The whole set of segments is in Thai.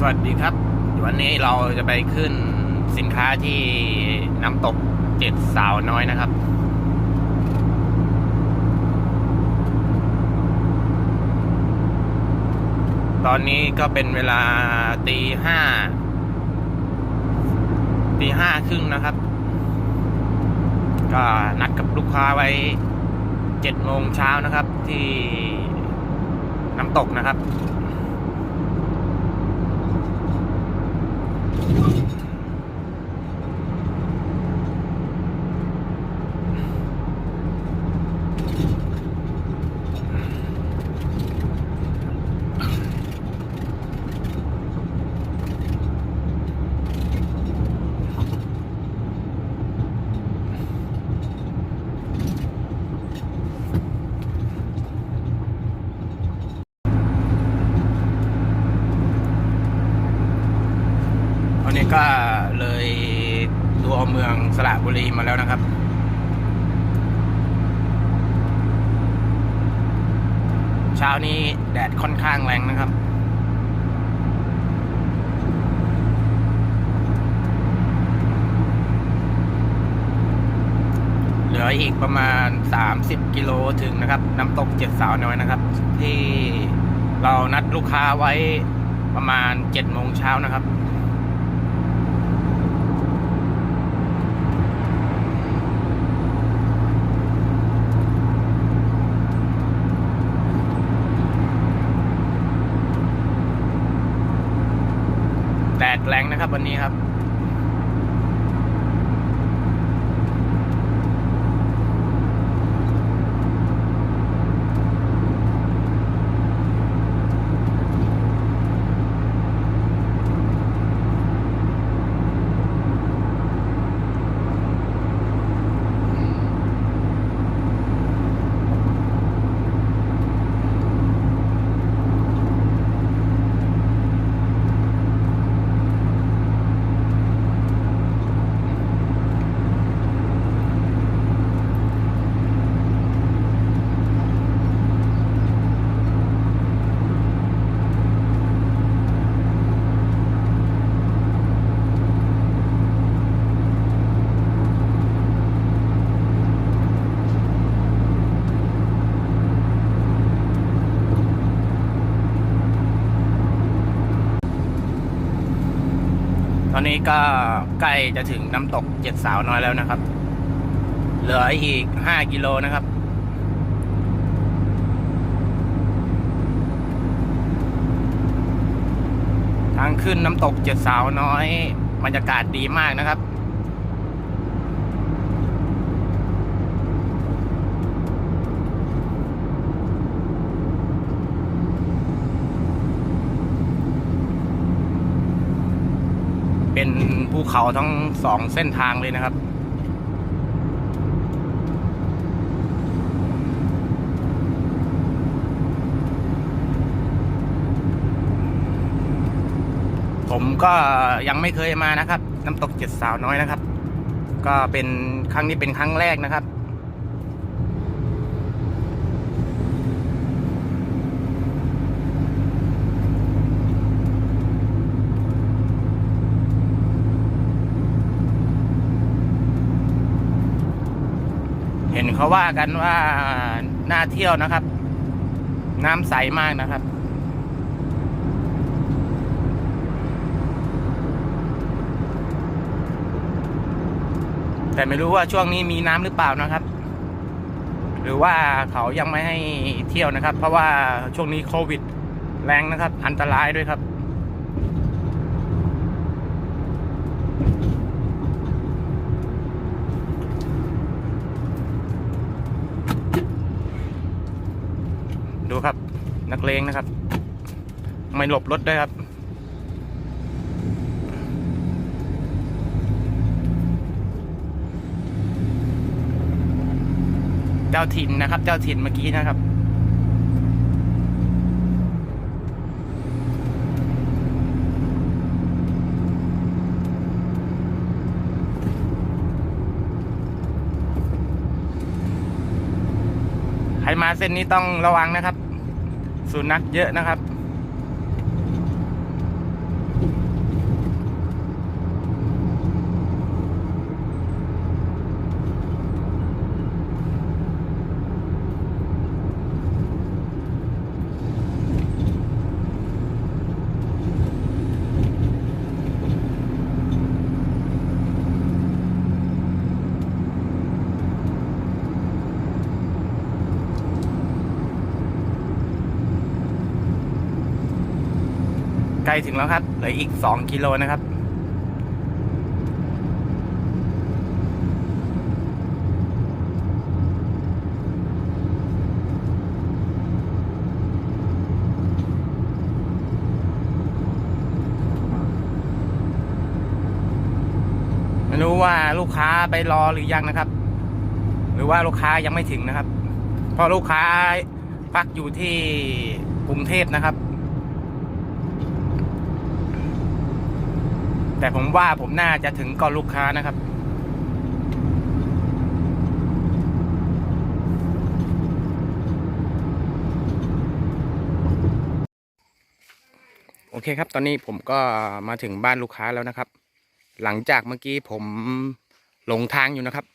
สวัสดีครับ วันนี้เราจะไปขึ้นสินค้าที่น้ำตกเจ็ดสาวน้อยนะครับ ตอนนี้ก็เป็นเวลาตีห้าตีห้าครึ่งนะครับ ก็นัดกับลูกค้าไว้เจ็ดโมงเช้านะครับที่น้ำตกนะครับ Thank you. นนี้ก็เลยตัวเมืองสระบุรีมาแล้วนะครับ เช้านี้แดดค่อนข้างแรงนะครับเหลืออีกประมาณ 30 กิโลถึงนะครับ น้ำตกเจ็ดสาวน้อยนะครับ ที่เรานัดลูกค้าไว้ประมาณ7โมงเช้านะครับ แรงนะครับวันนี้ครับ อนนี้ก็ใกล้จะถึงน้ำตกเจ็ดสาวน้อยแล้วนะครับ เหลืออีกห้ากิโลนะครับ ทางขึ้นน้ำตกเจ็ดสาวน้อยบรรยากาศดีมากนะครับ เป็นภู เขาทั้งสองเส้นทางเลยนะครับ ผมก็ยังไม่เคยมานะครับ น้ำตกเจ็ดสาวน้อยนะครับ ก็เป็นครั้งนี้เป็นครั้งแรกนะครับ เห็นเขาว่ากันว่าน่าเที่ยวนะครับ น้ำใสมากนะครับ แต่ไม่รู้ว่าช่วงนี้มีน้ำหรือเปล่านะครับ หรือว่าเขายังไม่ให้เที่ยวนะครับ เพราะว่าช่วงนี้โควิด แรงนะครับ อันตรายด้วยครับ ดูครับ นักเลงนะครับ ไม่หลบรถด้วยครับ เจ้าถิ่นนะครับ เจ้าถิ่นเมื่อกี้นะครับใครมาเส้นนี้ต้องระวังนะครับ สุนัขเยอะนะครับ ใกล้ถึงแล้วครับ เหลืออีกสองกิโลนะครับ ไม่รู้ว่าลูกค้าไปรอหรือยังนะครับ หรือว่าลูกค้ายังไม่ถึงนะครับ เพราะลูกค้าพักอยู่ที่กรุงเทพนะครับ แต่ผมว่าผมน่าจะถึงก่อนลูกค้านะครับ โอเคครับ ตอนนี้ผมก็มาถึงบ้านลูกค้าแล้วนะครับ หลังจากเมื่อกี้ผมหลงทางอยู่นะครับ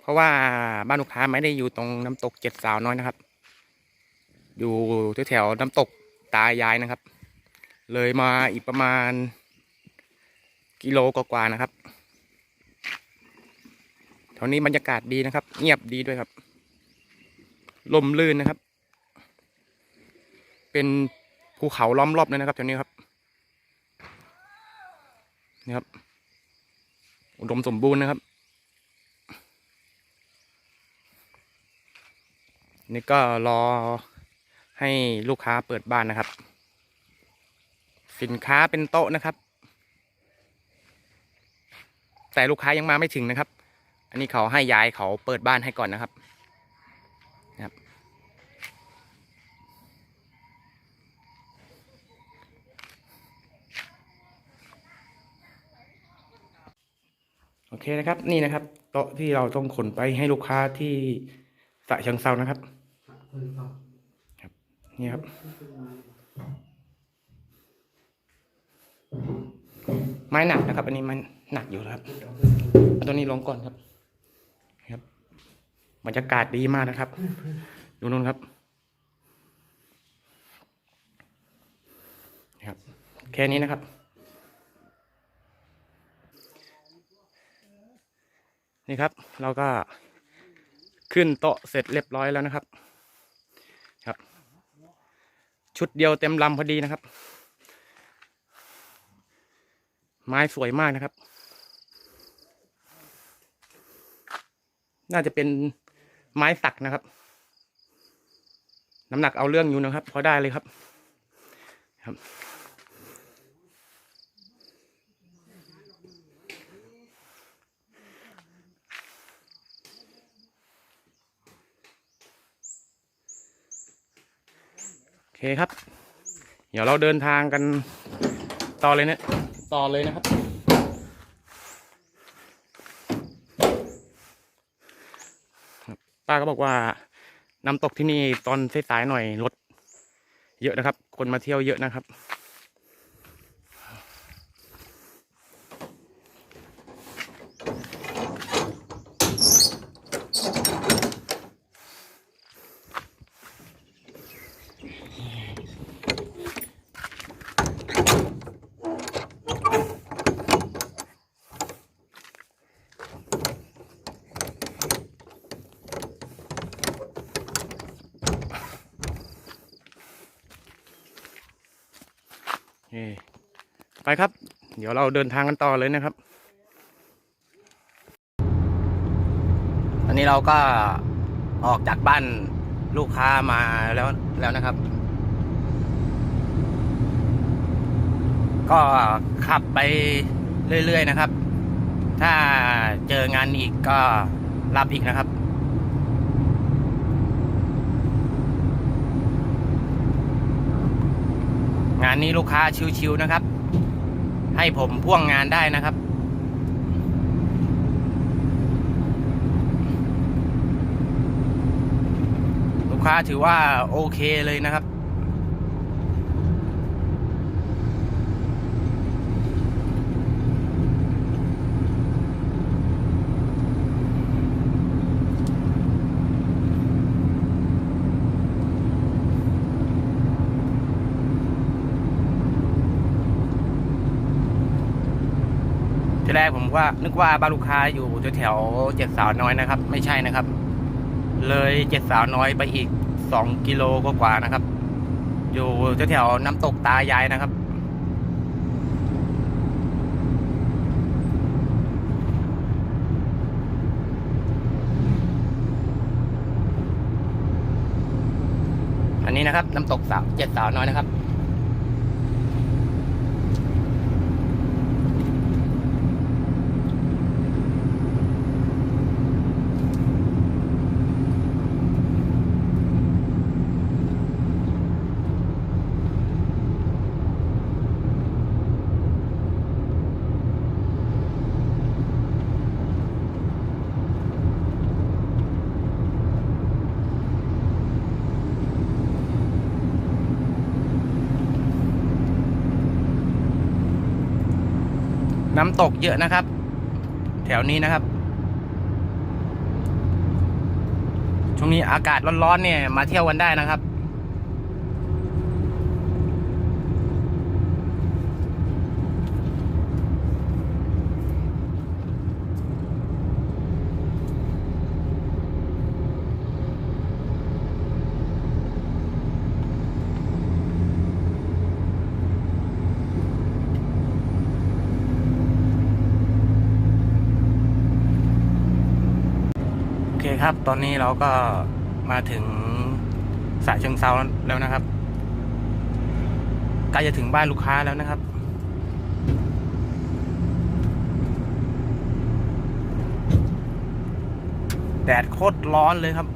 เพราะว่าบ้านลูกค้าไม่ได้อยู่ตรงน้ำตกเจ็ดสาวน้อยนะครับ อยู่แถวๆน้ำตกตายายนะครับ เลยมาอีกประมาณ กิโลกว่าๆนะครับแถวนี้บรรยากาศดีนะครับ เงียบดีด้วยครับ ลมลื่นนะครับ เป็นภูเขาล้อมรอบเลยนะครับแถวนี้ครับนี่ครับ อุดมสมบูรณ์นะครับ นี่ก็รอให้ลูกค้าเปิดบ้านนะครับ สินค้าเป็นโต๊ะนะครับ แต่ลูกค้ายังมาไม่ถึงนะครับ อันนี้เขาให้ย้ายเขาเปิดบ้านให้ก่อนนะครับนะครับ โอเคนะครับนี่นะครับโต๊ะที่เราต้องขนไปให้ลูกค้าที่สะเชิงเซานะครับนี่ครับ ไม้หนักนะครับ อันนี้มัน หนักอยู่ครับเอาตัวนี้ลงก่อนครับ ครับบรรยากาศดีมากนะครับ ดูนู่นครับ ครับ แค่นี้นะครับ นี่ครับ เราก็ขึ้นโต๊ะเสร็จเรียบร้อยแล้วนะครับ ครับ ชุดเดียวเต็มลำพอดีนะครับ ไม้สวยมากนะครับ น่าจะเป็นไม้สักนะครับ น้ำหนักเอาเรื่องอยู่นะครับ พอได้เลยครับ ครับโอเคครับ เดี๋ยวเราเดินทางกันต่อเลยเนี่ย ต่อเลยนะครับ ครับป้าก็บอกว่าน้ำตกที่นี่ตอนสายๆหน่อยรถเยอะนะครับ คนมาเที่ยวเยอะนะครับ ครับ เดี๋ยวเราเดินทางกันต่อเลยนะครับอันนี้เราก็ออกจากบ้านลูกค้ามาแล้วแล้วนะครับ ก็ขับไปเรื่อย ๆ นะครับ ถ้าเจองานอีกก็รับอีกนะครับงานนี้ลูกค้าชิวๆนะครับ ให้ผมพ่วงงานได้นะครับ ลูกค้าถือว่าโอเคเลยนะครับ ทีแรกผมว่านึกว่าบ้านลูกค้าอยู่แถวเจ็ดสาวน้อยนะครับ ไม่ใช่นะครับ เลยเจ็ดสาวน้อยไปอีกสองกิโลกว่านะครับ อยู่แถวน้ำตกตายายนะครับ อันนี้นะครับ น้ำตกสาวเจ็ดสาวน้อยนะครับ น้ำตกเยอะนะครับ แถวนี้นะครับ ช่วงนี้อากาศร้อนๆเนี่ย มาเที่ยวกันได้นะครับ ครับ ตอนนี้เราก็มาถึงสายเชิงเซาแล้วนะครับใกล้จะถึงบ้านลูกค้าแล้วนะครับ แดดโคตรร้อนเลยครับ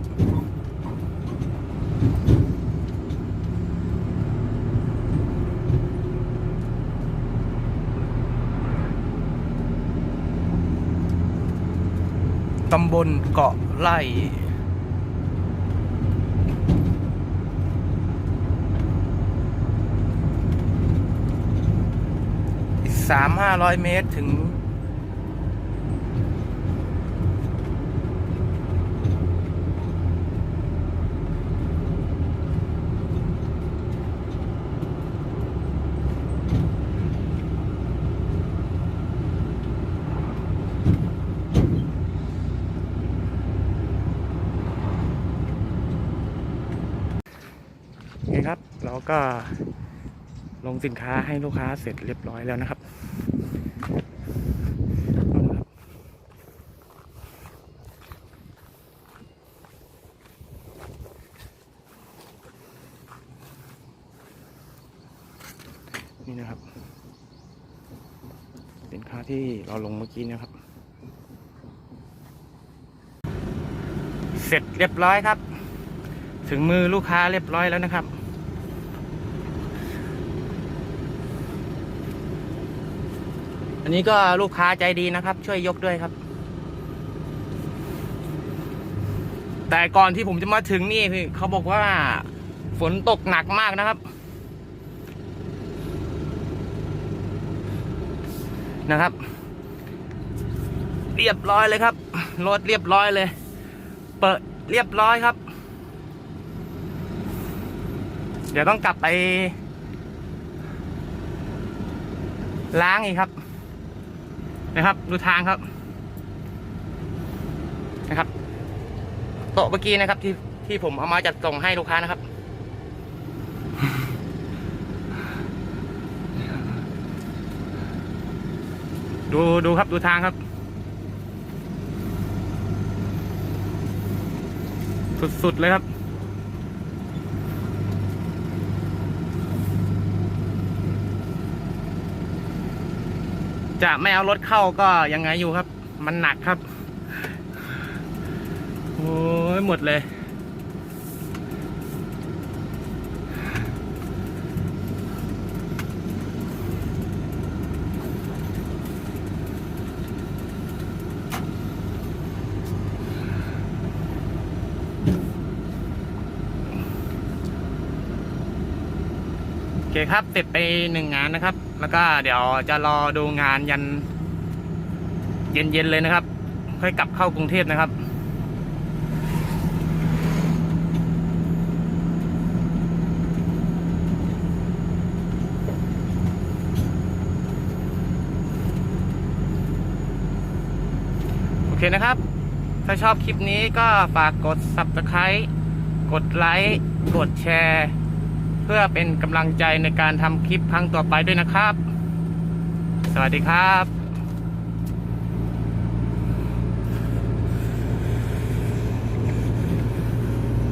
ตำบลเกาะไร่สามห้าร้อยเมตรถึง โอเคครับ เรา ก็ลงสินค้าให้ลูกค้าเสร็จเรียบร้อยแล้วนะครับนี่นะครับ สินค้าที่เราลงเมื่อกี้นะครับ เสร็จเรียบร้อยครับ ถึงมือลูกค้าเรียบร้อยแล้วนะครับ นนี้ก็ลูกค้าใจดีนะครับ ช่วยยกด้วยครับ แต่ก่อนที่ผมจะมาถึงนี่พี่เขาบอกว่า ฝนตกหนักมากนะครับ นะครับ เรียบร้อยเลยครับรถเรียบร้อยเลย เปิดเรียบร้อยครับ เดี๋ยวต้องกลับไปล้างอีกครับ นะครับ ดูทางครับ นะครับโต๊ะเมื่อกี้นะครับ ที่ที่ผมเอามาจัดส่งให้ลูกค้านะครับ ดูดูครับดูทางครับ สุดๆเลยครับ จะไม่เอารถเข้าก็ยังไงอยู่ครับ มันหนักครับ โอ้ยหมดเลย คครับเสร็จไปหนึ่งงานนะครับ แล้วก็เดี๋ยวจะรอดูงานยัน เย็นๆเลยนะครับ ค่อยกลับเข้ากรุงเทพนะครับโอเคนะครับ ถ้าชอบคลิปนี้ก็ฝากกด subscribe กดไลค์ กดแชร์ พื่อเป็นกำลังใจในการทำคลิปครั้งต่อไปด้วยนะครับ สวัสดีครับ